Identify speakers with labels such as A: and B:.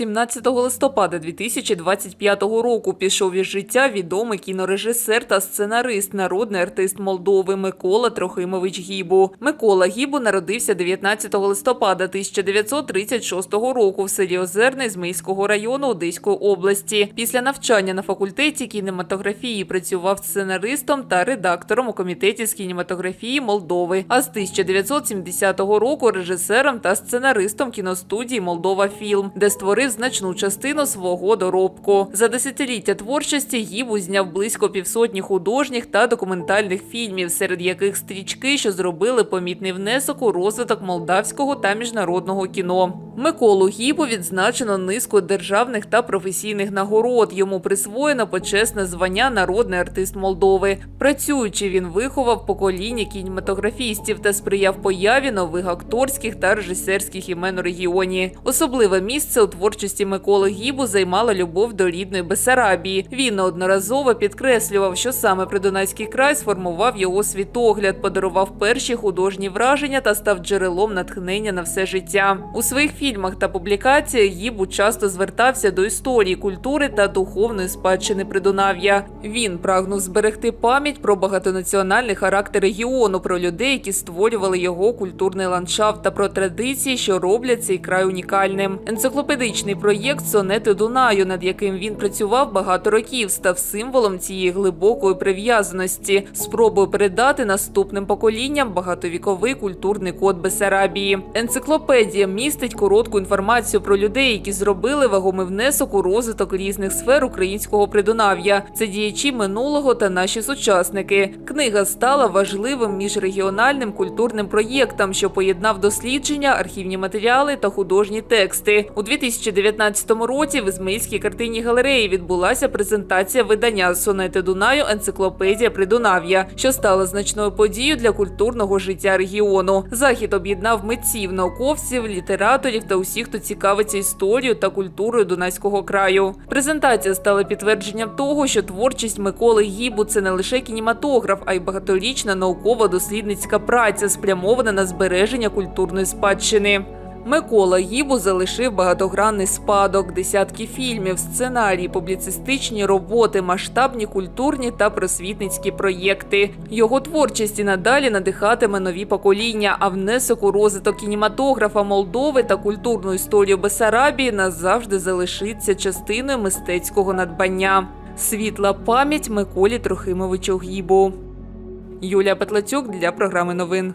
A: 17 листопада 2025 року пішов із життя відомий кінорежисер та сценарист, народний артист Молдови Микола Трохимович Гібу. Микола Гібу народився 19 листопада 1936 року в селі Озерне Змийського району Одеської області. Після навчання на факультеті кінематографії працював сценаристом та редактором у комітеті з кінематографії Молдови. А з 1970 року режисером та сценаристом кіностудії Молдова Фільм, де створив значну частину свого доробку. За десятиліття творчості Гібу зняв близько півсотні художніх та документальних фільмів, серед яких стрічки, що зробили помітний внесок у розвиток молдавського та міжнародного кіно. Миколу Гібу відзначено низкою державних та професійних нагород. Йому присвоєно почесне звання народний артист Молдови. Працюючи, він виховав покоління кінематографістів та сприяв появі нових акторських та режисерських імен у регіоні. Особливе місце у творчості Миколи Гібу займала любов до рідної Бесарабії. Він неодноразово підкреслював, що саме Придунайський край сформував його світогляд, подарував перші художні враження та став джерелом натхнення на все життя. У своїх фільмах та публікаціях Гібу часто звертався до історії, культури та духовної спадщини Придунав'я. Він прагнув зберегти пам'ять про багатонаціональний характер регіону, про людей, які створювали його культурний ландшафт та про традиції, що роблять цей край унікальним. Енциклопедичний проєкт Сонети Дунаю, над яким він працював багато років, став символом цієї глибокої прив'язаності, спробою передати наступним поколінням багатовіковий культурний код Бесарабії. Енциклопедія містить коротку інформацію про людей, які зробили вагомий внесок у розвиток різних сфер українського придунав'я. Це діячі минулого та наші сучасники. Книга стала важливим міжрегіональним культурним проєктом, що поєднав дослідження, архівні матеріали та художні тексти. У 2019 році в Ізмаїльській картинній галереї відбулася презентація видання Сонети Дунаю Енциклопедія Придунав'я, що стала значною подією для культурного життя регіону. Захід об'єднав митців, науковців, літераторів та усіх, хто цікавиться історією та культурою Дунайського краю. Презентація стала підтвердженням того, що творчість Миколи Гібу це не лише кінематограф, а й багаторічна наукова-дослідницька праця, спрямована на збереження культурної спадщини. Микола Гібу залишив багатогранний спадок, десятки фільмів, сценарії, публіцистичні роботи, масштабні культурні та просвітницькі проєкти. Його творчість і надалі надихатиме нові покоління, а внесок у розвиток кінематографа Молдови та культурну історію Бесарабії назавжди залишиться частиною мистецького надбання. Світла пам'ять Миколі Трохимовичу Гібу. Юлія Петлацюк для програми новин.